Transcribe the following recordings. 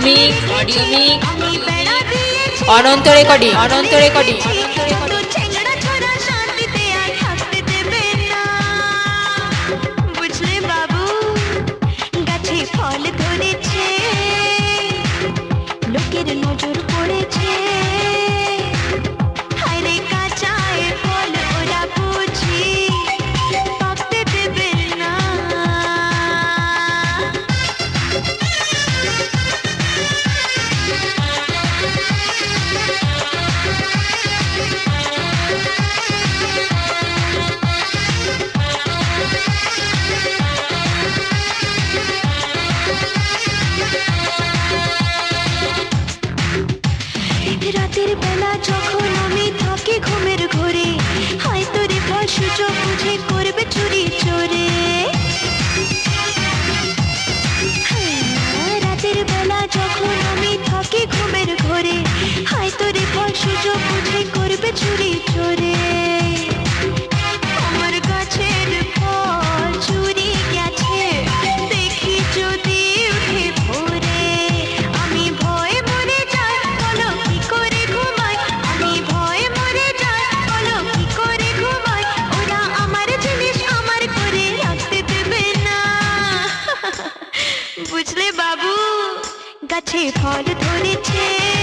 Audio mix audio mix Ananta recording. Ananta recording. ফল ধরেছে।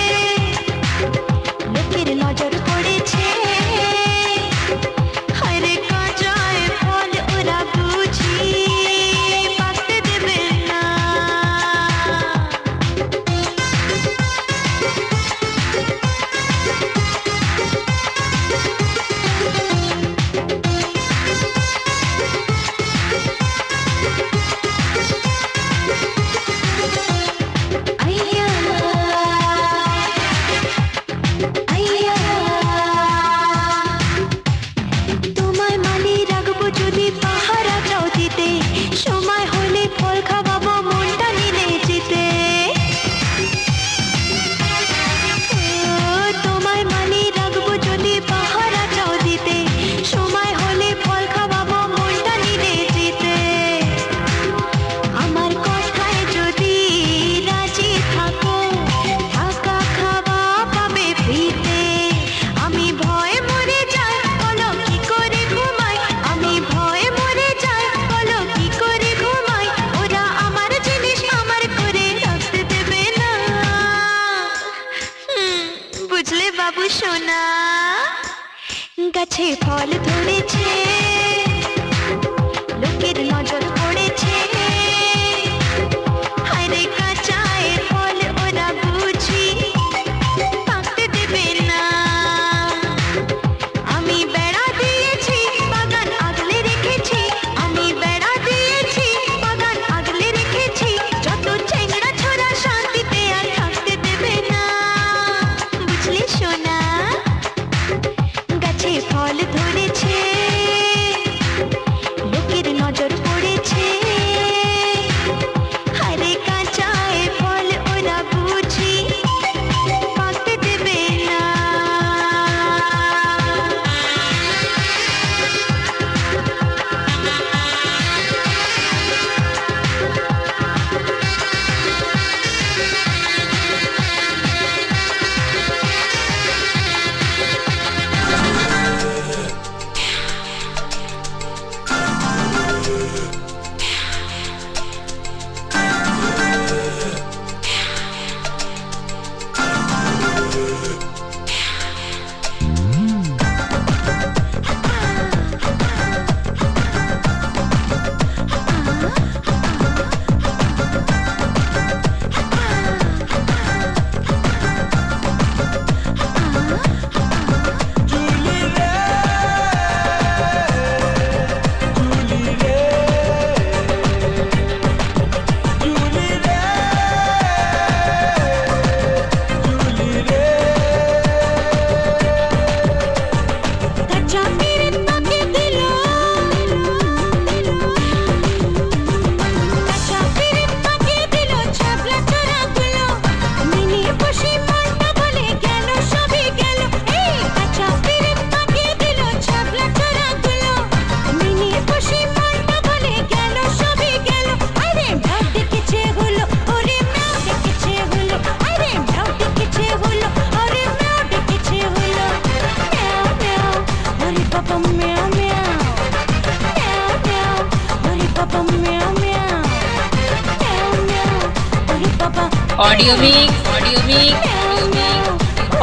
Audio mix audio mix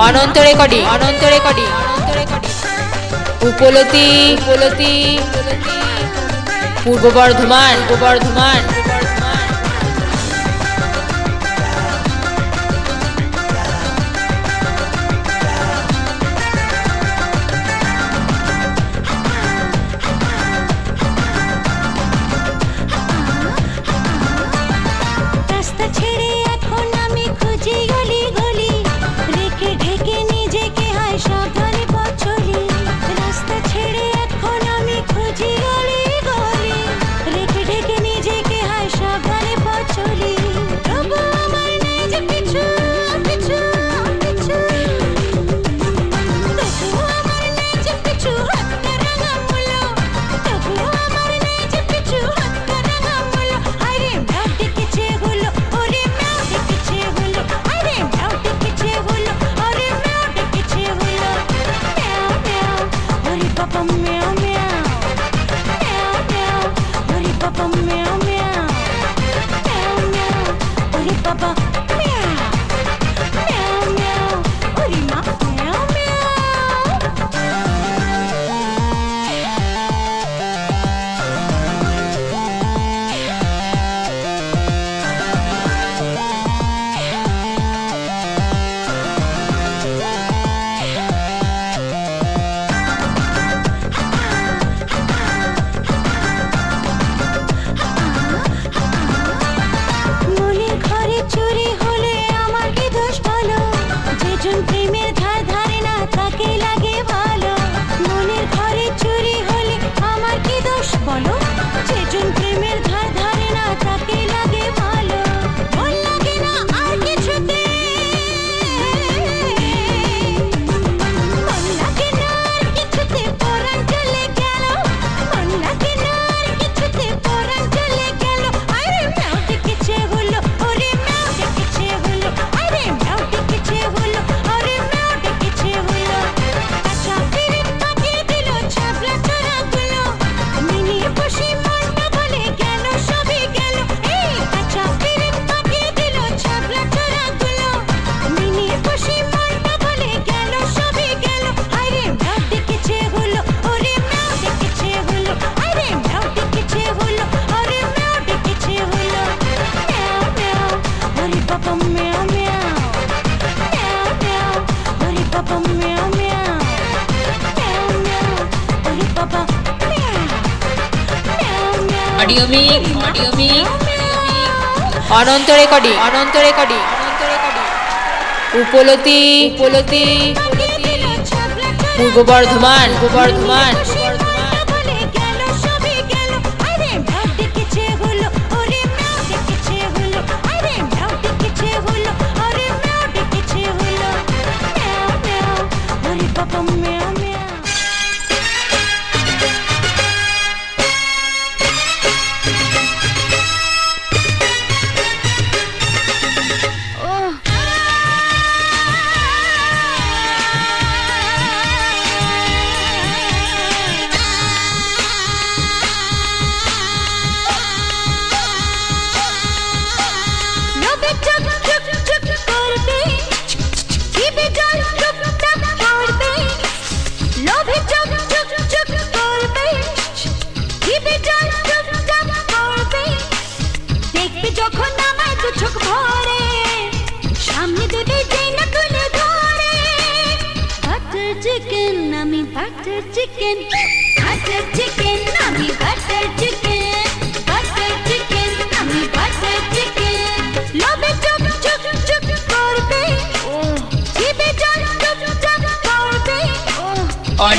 Ananta recording Ananta recording Ananta recording. Upalati Upalati. Purba Bardhaman Purba Bardhaman. Papa meow meow. Meow meow. Buddy Papa meow meow. Meow meow. Buddy Papa meow. Meow meow. Audio mix. Audio mix. Ananta recording Ananta recording Upalati Upalati Purba Bardhaman Purba Bardhaman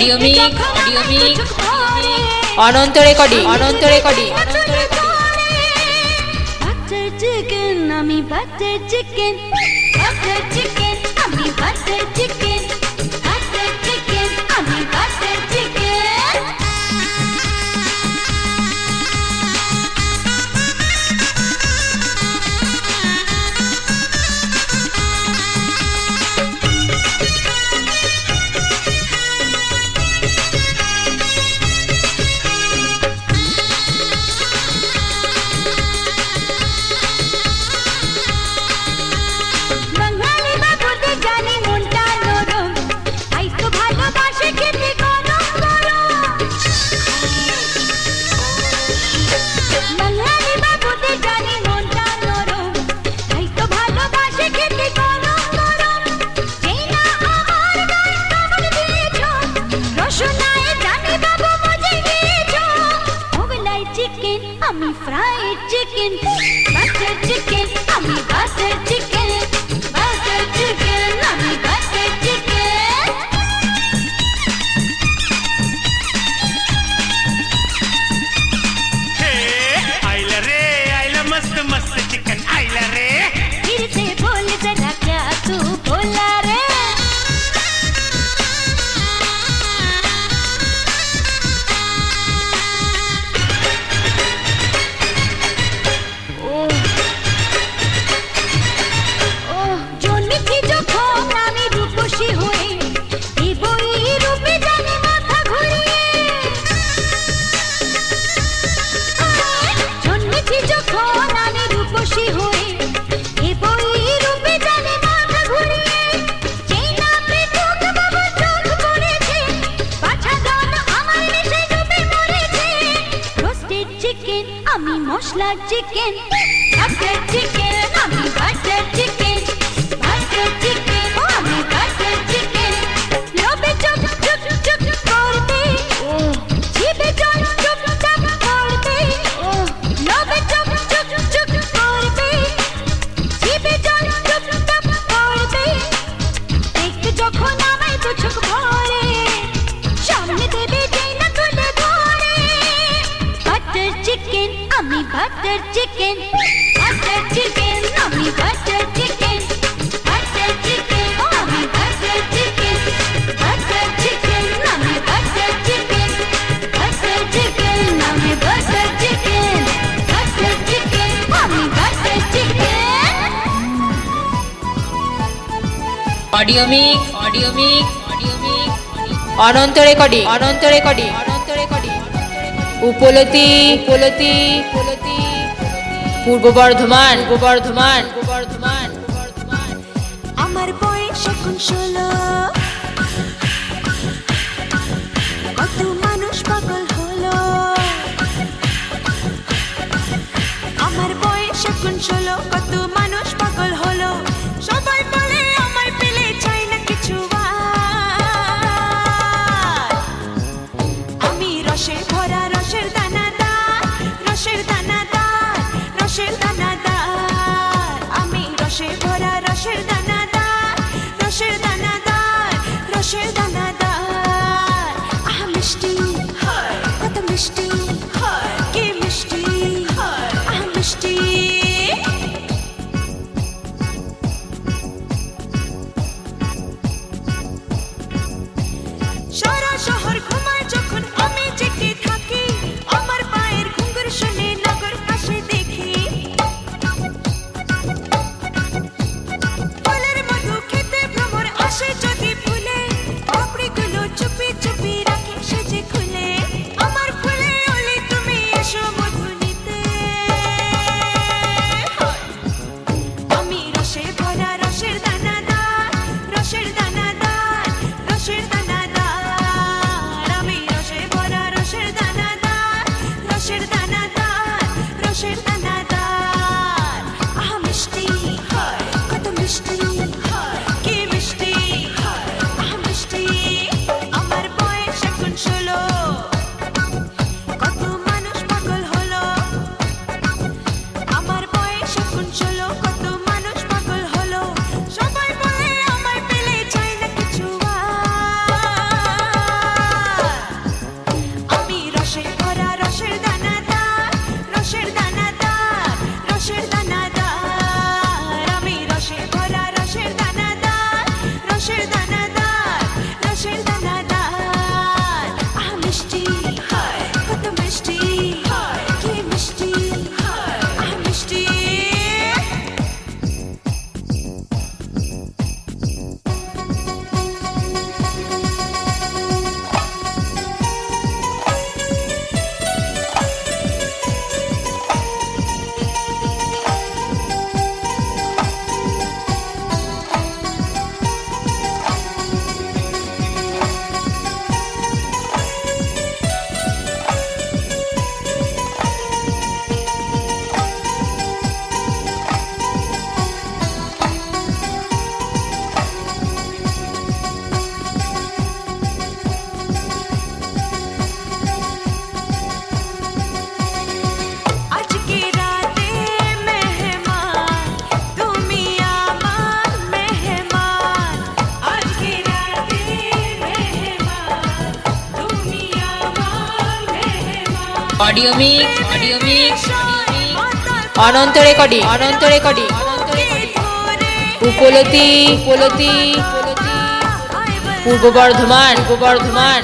audio mix audio mix Ananta recording Ananta recording chicken আমি butter chicken chicken. Audio mix audio mix audio mix Ananta recording Ananta recording Ananta recording Upalati Upalati Upalati Purba Bardhaman Purba Bardhaman Purba Bardhaman আমার বয়স এখন ষোলো কত মানুষ পাগল হলো আমার বয়স এখন ষোলো কত audio mix audio mix Ananta recording Ananta recording. Upalati Upalati Purba Bardhaman Purba Bardhaman.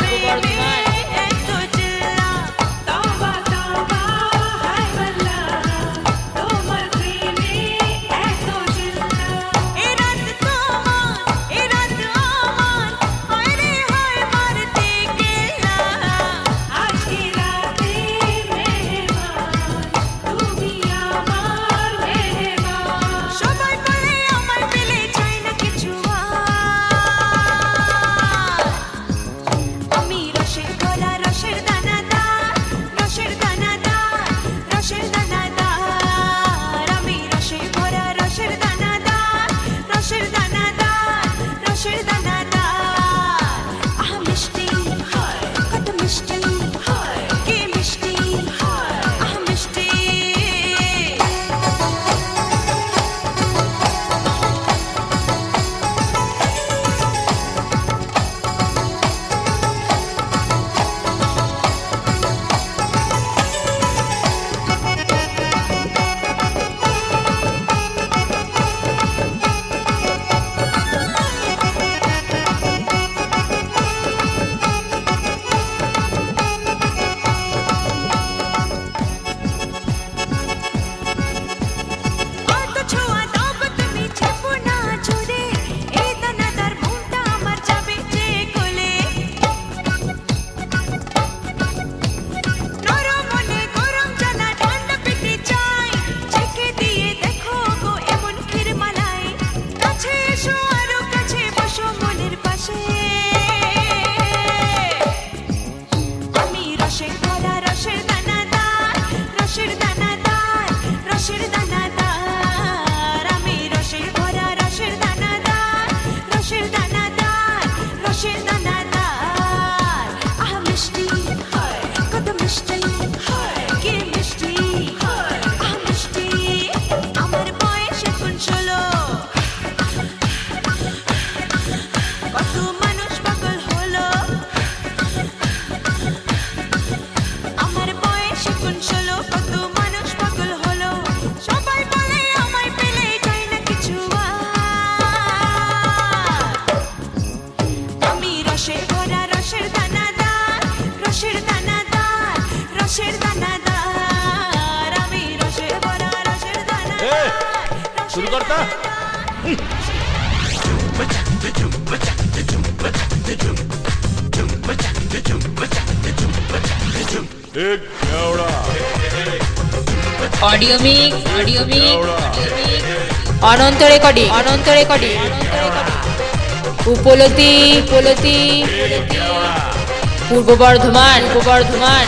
তা। Audio mix audio mix Ananta recording Ananta recording Upalati Upalati. Purba Bardhaman Purba Bardhaman.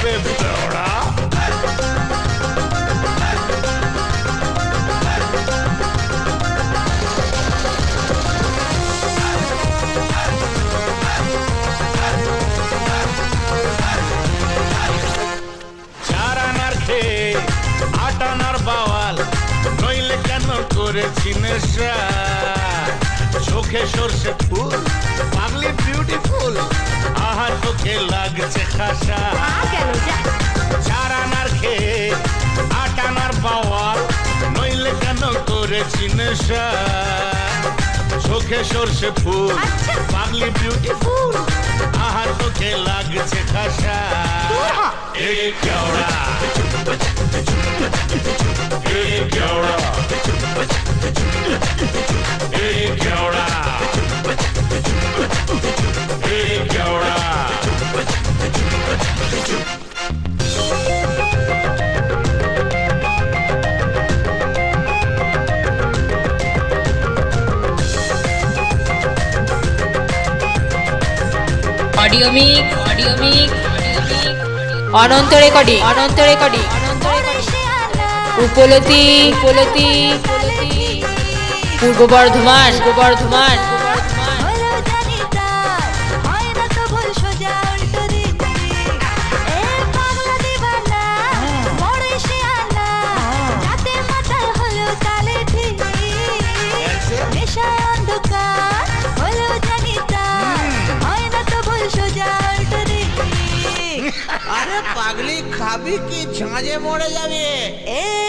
চট বে কেওড়া চার আনার খেয়ে আট আনার বাওয়াল নইলে কেন করেছি নেশা চোখে সর্ষে ফুল পাগলি বিউটিফুল আহা চোখে লাগছে খাসা। চার আনার খেয়ে আট আনার পাওয়া নইলে কেন করেছি নেশা? চোখে সর্ষে ফুল আচ্ছা। পাগলি বিউটিফুল আহা চোখে লাগছে খাসা দূর হ। এই কেওড়া এই কেওড়া এই কেওড়া এই কেওড়া audio mix audio mix Ananta recording Ananta recording. Ananta Upalati Upalati, Purba Bardhaman Purba Bardhaman. ঝাঁঝে মরে যাবে। এ